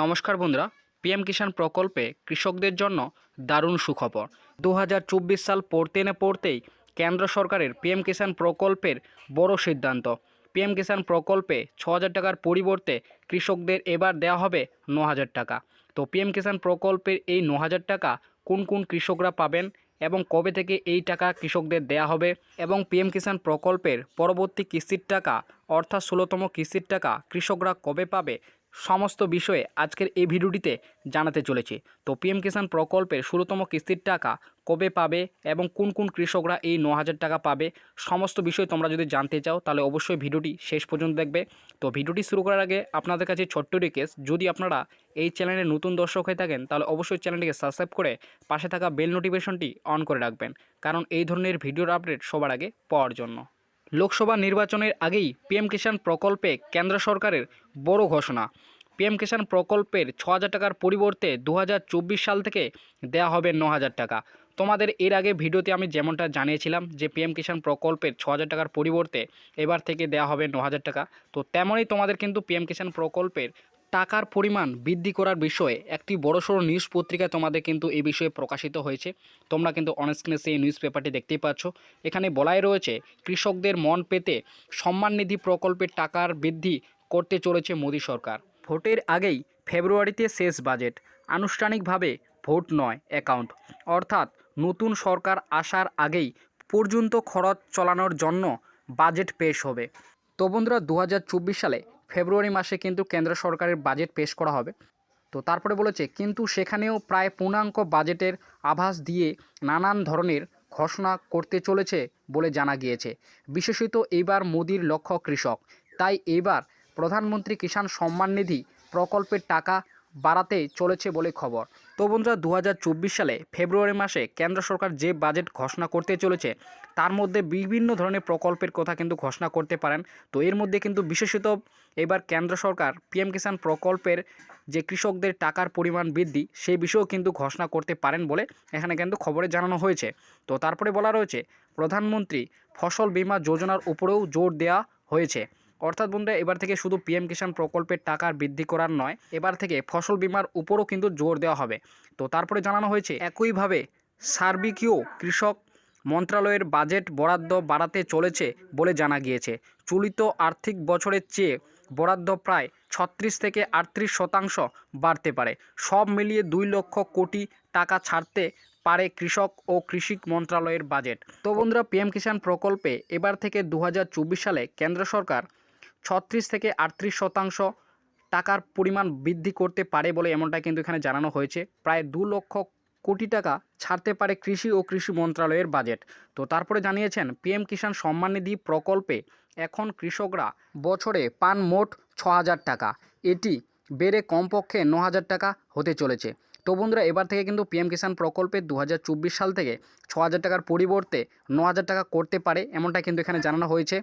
নমস্কার বন্ধুরা, পিএম কিষাণ প্রকল্পে কৃষকদের জন্য দারুণ সুখবর। দু হাজার চব্বিশ সাল পড়তে না পড়তেই কেন্দ্র সরকারের পিএম কিষাণ প্রকল্পের বড় সিদ্ধান্ত। পিএম কিষাণ প্রকল্পে ছ টাকার পরিবর্তে কৃষকদের এবার দেওয়া হবে ন টাকা। তো পিএম কিষাণ প্রকল্পের এই ন টাকা কোন কোন কৃষকরা পাবেন এবং কবে থেকে এই টাকা কৃষকদের দেয়া হবে এবং পিএম কিষাণ প্রকল্পের পরবর্তী কিস্তির টাকা অর্থাৎ ষোলোতম কিস্তির টাকা কৃষকরা কবে পাবে সমস্ত বিষয়ে আজকের এই ভিডিওটিতে জানাতে চলেছি। তো পিএম কিষাণ প্রকল্পের ষোলোতম কিস্তির টাকা কবে পাবে এবং কোন কোন কৃষকরা এই ন হাজার টাকা পাবে, সমস্ত বিষয় তোমরা যদি জানতে চাও তাহলে অবশ্যই ভিডিওটি শেষ পর্যন্ত দেখবে। তো ভিডিওটি শুরু করার আগে আপনাদের কাছে ছোট্ট রিকোয়েস্ট যদি আপনারা এই চ্যানেলে নতুন দর্শক হয়ে থাকেন তাহলে অবশ্যই চ্যানেলটিকে সাবস্ক্রাইব করে পাশে থাকা বেল নোটিফিকেশনটি অন করে রাখবেন, কারণ এই ধরনের ভিডিওর আপডেট সবার আগে পাওয়ার জন্য। লোকসভা নির্বাচনের আগেই পিএম কিষাণ প্রকল্পে কেন্দ্র সরকারের বড় ঘোষণা। পিএম কিষাণ প্রকল্পের ছ হাজার টাকার পরিবর্তে দু হাজার চব্বিশ সাল থেকে দেয়া হবে ন হাজার টাকা। তোমাদের এর আগে ভিডিওতে আমি যেমনটা জানিয়েছিলাম যে পিএম কিষাণ প্রকল্পের ছ হাজার টাকার পরিবর্তে এবার থেকে দেয়া হবে ন হাজার টাকা। তো তেমনই তোমাদের কিন্তু পিএম কিষাণ প্রকল্পের টাকার পরিমাণ বৃদ্ধি করার বিষয়ে একটি বড়সড় নিউজ পত্রিকায় তোমাদের কিন্তু এই বিষয়ে প্রকাশিত হয়েছে। তোমরা কিন্তু অনস্ক্রিনে সেই নিউজ পেপারটি দেখতেই পাচ্ছ। এখানে বলাই রয়েছে, কৃষকদের মন পেতে সম্মান নিধি প্রকল্পের টাকার বৃদ্ধি করতে চলেছে মোদী সরকার। ভোটের আগেই ফেব্রুয়ারিতে শেষ বাজেট আনুষ্ঠানিকভাবে ভোট নয় অ্যাকাউন্ট অর্থাৎ নতুন সরকার আসার আগেই পর্যন্ত খরচ চালানোর জন্য বাজেট পেশ হবে। তো বন্ধুরা দু হাজার চব্বিশ সালে ফেব্রুয়ারি মাসে কিন্তু কেন্দ্র সরকারের বাজেট পেশ করা হবে। তো তারপরে বলেছে, কিন্তু সেখানেও প্রায় পূর্ণাঙ্গ বাজেটের আভাস দিয়ে নানান ধরনের ঘোষণা করতে চলেছে বলে জানা গিয়েছে। বিশেষত এইবার মোদির লক্ষ্য কৃষক। তাই এইবার প্রধানমন্ত্রী কিষাণ সম্মান নিধি প্রকল্পের টাকা বাড়াতে চলেছে বলে খবর। তো বন্ধুরা দু হাজার চব্বিশ সালে ফেব্রুয়ারি মাসে কেন্দ্র সরকার যে বাজেট ঘোষণা করতে চলেছে তার মধ্যে বিভিন্ন ধরনের প্রকল্পের কথা কিন্তু ঘোষণা করতে পারেন। তো এর মধ্যে কিন্তু বিশেষত এবার কেন্দ্র সরকার পিএম কিষাণ প্রকল্পের যে কৃষকদের টাকার পরিমাণ বৃদ্ধি সেই বিষয়েও কিন্তু ঘোষণা করতে পারেন বলে এখানে কিন্তু খবরে জানানো হয়েছে। তো তারপরে বলা রয়েছে, প্রধানমন্ত্রী ফসল বীমা যোজনার উপরেও জোর দেওয়া হয়েছে। অর্থাৎ বন্ধুরা, এবার থেকে শুধু পিএম কিষাণ প্রকল্পের টাকার বৃদ্ধি করার নয়, এবার থেকে ফসল বিমার উপরও কিন্তু জোর দেওয়া হবে। তো তারপরে জানানো হয়েছে, একইভাবে সার্বিকীয় কৃষক মন্ত্রণালয়ের বাজেট বরাদ্দ বাড়াতে চলেছে বলে জানা গিয়েছে। চলিত আর্থিক বছরের চেয়ে বরাদ্দ প্রায় ছত্রিশ থেকে আটত্রিশ শতাংশ বাড়তে পারে। সব মিলিয়ে দুই লক্ষ কোটি টাকা ছাড়তে পারে কৃষক ও কৃষি মন্ত্রণালয়ের বাজেট। তো বন্ধুরা, পিএম কিষাণ প্রকল্পে এবার থেকে দু হাজার চব্বিশ সালে কেন্দ্র সরকার ছত্রিশ থেকে আটত্রিশ শতাংশ টাকার পরিমাণ বৃদ্ধি করতে পারে বলে এমনটা কিন্তু এখানে জানানো হয়েছে। প্রায় দু লক্ষ কোটি টাকা ছাড়তে পারে কৃষি ও কৃষি মন্ত্রণালয়ের বাজেট। তো তারপরে জানিয়েছেন, পিএম কিষাণ সম্মান নিধি প্রকল্পে এখন কৃষকরা বছরে পান মোট ছ হাজার টাকা। এটি বেড়ে কমপক্ষে ন হাজার টাকা হতে চলেছে। তো বন্ধুরা, এবার থেকে কিন্তু পিএম কিষাণ প্রকল্পে দু হাজার চব্বিশ সাল থেকে ছ হাজার টাকার পরিবর্তে ন হাজার টাকা করতে পারে, এমনটা কিন্তু এখানে জানানো হয়েছে।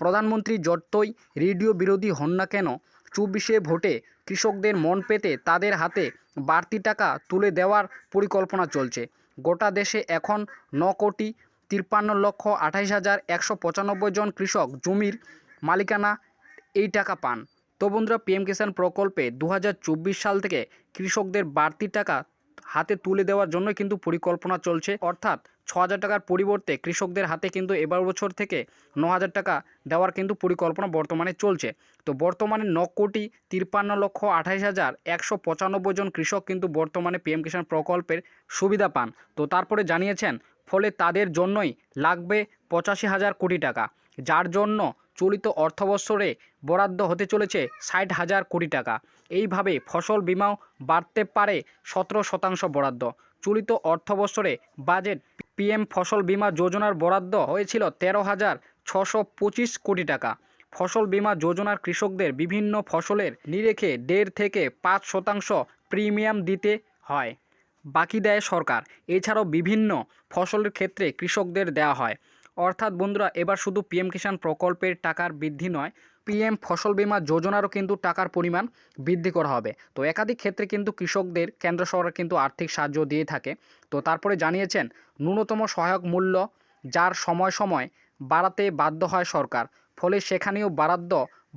প্রধানমন্ত্রী যতই রেডিও বিরোধী হন না কেন চব্বিশে ভোটে কৃষকদের মন পেতে তাদের হাতে বাড়তি টাকা তুলে দেওয়ার পরিকল্পনা চলছে। গোটা দেশে এখন ন কোটি তিপ্পান্ন লক্ষ আঠাইশ হাজার একশো পঁচানব্বই জন কৃষক জমির মালিকানা এই টাকা পান। তো বন্ধুরা, পিএম কিষাণ প্রকল্পে দু হাজার চব্বিশ সাল থেকে কৃষকদের বাড়তি টাকা হাতে তুলে দেওয়ার জন্য কিন্তু পরিকল্পনা চলছে। অর্থাৎ ছ হাজার টাকার পরিবর্তে কৃষকদের হাতে কিন্তু এবার বছর থেকে ন হাজার টাকা দেওয়ার কিন্তু পরিকল্পনা বর্তমানে চলছে। তো বর্তমানে ন কোটি তিপ্পান্ন লক্ষ আঠাইশ হাজার একশো পঁচানব্বই জন কৃষক কিন্তু বর্তমানে পিএম কিষাণ প্রকল্পের সুবিধা পান। তো তারপরে জানিয়েছেন, ফলে তাদের জন্যই লাগবে পঁচাশি হাজার কোটি টাকা। যার জন্য চলিত অর্থবৎসরে বরাদ্দ হতে চলেছে ষাট হাজার কোটি টাকা। এইভাবে ফসল বিমাও বাড়তে পারে সতেরো শতাংশ বরাদ্দ। চলিত অর্থবৎসরে বাজেট পিএম ফসল বীমা যোজনার বরাদ্দ হয়েছিল তেরো হাজার ছশো পঁচিশ কোটি টাকা। ফসল বীমা যোজনার কৃষকদের বিভিন্ন ফসলের নিরেখে দেড় থেকে পাঁচ শতাংশ প্রিমিয়াম দিতে হয়। বাকি দেয় সরকার। এছাড়াও বিভিন্ন ফসলের ক্ষেত্রে কৃষকদের দেওয়া হয়। অর্থাৎ বন্ধুরা, এবার শুধু পিএম কিষাণ প্রকল্পের টাকার বৃদ্ধি নয় পিএম ফসল বীমা যোজনারও কিন্তু টাকার পরিমাণ বৃদ্ধি করা হবে। তো একাধিক ক্ষেত্রে কিন্তু কৃষকদের কেন্দ্র সরকার কিন্তু আর্থিক সাহায্য দিয়ে থাকে। তো তারপরে জানিয়েছেন, ন্যূনতম সহায়ক মূল্য যার সময় সময় বাড়াতে বাধ্য হয় সরকার, ফলে সেখানেও বরাদ্দ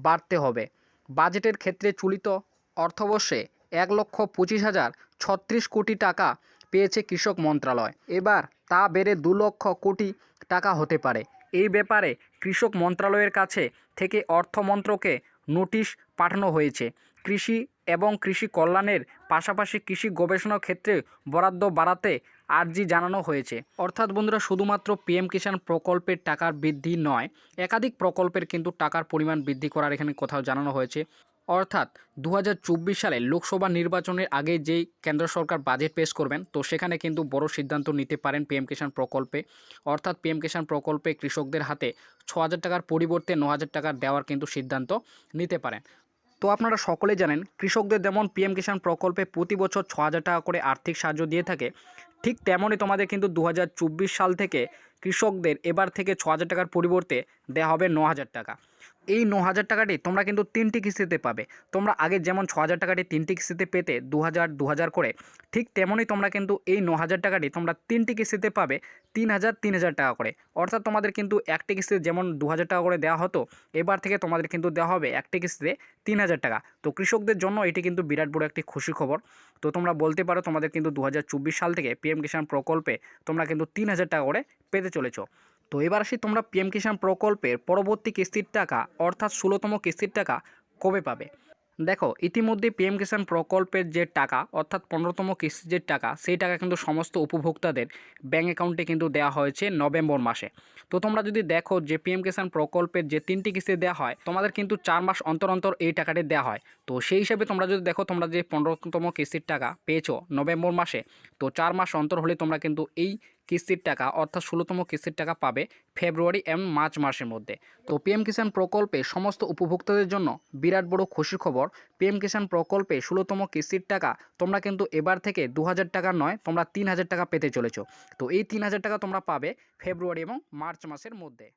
বাড়তে হবে। বাজেটের ক্ষেত্রে চলিত অর্থবর্ষে এক লক্ষ পঁচিশ হাজার ছত্রিশ কোটি টাকা পেয়েছে কৃষক মন্ত্রণালয় এবার তা বেড়ে দু লক্ষ কোটি টাকা হতে পারে। এই ব্যাপারে কৃষক মন্ত্রণালয়ের কাছে থেকে অর্থমন্ত্রকে নোটিশ পাঠানো হয়েছে। কৃষি এবং কৃষি কল্যাণের পাশাপাশি কৃষি গবেষণা ক্ষেত্রে বরাদ্দ বাড়াতে আর্জি জানানো হয়েছে। অর্থাৎ বন্ধুরা, শুধুমাত্র পিএম কিষাণ প্রকল্পের টাকার বৃদ্ধি নয়, একাধিক প্রকল্পের কিন্তু টাকার পরিমাণ বৃদ্ধি করার এখানে কোথাও জানানো হয়েছে। অর্থাৎ দু হাজার চব্বিশ সালে লোকসভা নির্বাচনের আগে যেই কেন্দ্র সরকার বাজেট পেশ করবেন, তো সেখানে কিন্তু বড় সিদ্ধান্ত নিতে পারেন পিএম কিষাণ প্রকল্পে। অর্থাৎ পিএম কিষাণ প্রকল্পে কৃষকদের হাতে ছ টাকার পরিবর্তে ন টাকা দেওয়ার কিন্তু সিদ্ধান্ত নিতে পারেন। তো আপনারা সকলে জানেন, কৃষকদের যেমন পিএম কিষাণ প্রকল্পে প্রতি বছর ছ টাকা করে আর্থিক সাহায্য দিয়ে থাকে, ঠিক তেমনই তোমাদের কিন্তু দু হাজার চব্বিশ সাল থেকে কৃষকদের এবার থেকে ছ টাকার পরিবর্তে দেওয়া হবে ন টাকা। এই ন হাজার টাকাটি তোমরা কিন্তু তিনটি কিস্তিতে পাবে। তোমরা আগে যেমন ছ হাজার টাকাটি তিনটি কিস্তিতে পেতে দু হাজার দু হাজার করে, ঠিক তেমনই তোমরা কিন্তু এই ন হাজার টাকাটি তোমরা তিনটি কিস্তিতে পাবে তিন হাজার তিন হাজার টাকা করে। অর্থাৎ তোমাদের কিন্তু একটি কিস্তিতে যেমন দু হাজার টাকা করে দেওয়া হতো, এবার থেকে তোমাদের কিন্তু দেওয়া হবে একটি কিস্তিতে তিন হাজার টাকা। তো কৃষকদের জন্য এটি কিন্তু বিরাট বড় একটি খুশি খবর। তো তোমরা বলতে পারো তোমাদের কিন্তু দু হাজার চব্বিশ সাল থেকে পিএম কিষাণ প্রকল্পে তোমরা কিন্তু তিন হাজার টাকা করে পেতে চলেছো। তো এবার আসি তোমরা পিএম কিষাণ প্রকল্পের পরবর্তী কিস্তির টাকা, অর্থাৎ ষোলোতম কিস্তির টাকা কবে পাবে? দেখো, ইতিমধ্যে পিএম কিষাণ প্রকল্পের যে টাকা, অর্থাৎ পনেরোতম কিস্তির যে টাকা, সেই টাকা কিন্তু সমস্ত উপভোক্তাদের ব্যাঙ্ক অ্যাকাউন্টে কিন্তু দেওয়া হয়েছে নভেম্বর মাসে। তো তোমরা যদি দেখো যে পিএম কিষাণ প্রকল্পের যে তিনটি কিস্তি দেওয়া হয়, তোমাদের কিন্তু চার মাস অন্তর অন্তর এই টাকাটি দেওয়া হয়। তো সেই হিসাবে তোমরা যদি দেখো, তোমরা যে পনেরোতম কিস্তির টাকা পেয়েছ নভেম্বর মাসে, তো চার মাস অন্তর হলে তোমরা কিন্তু এই কিস্তির টাকা, অর্থাৎ ষোলোতম কিস্তির টাকা পাবে ফেব্রুয়ারি এবং মার্চ মাসের মধ্যে। তো পিএম কিষাণ প্রকল্পে সমস্ত উপভোক্তাদের জন্য বিরাট বড় খুশির খবর। পিএম কিষাণ প্রকল্পে ষোলোতম কিস্তির টাকা তোমরা কিন্তু এবার থেকে দু হাজার টাকা নয়, তোমরা তিন হাজার টাকা পেতে চলেছ। তো এই তিন হাজার টাকা তোমরা পাবে ফেব্রুয়ারি এবং মার্চ মাসের মধ্যে।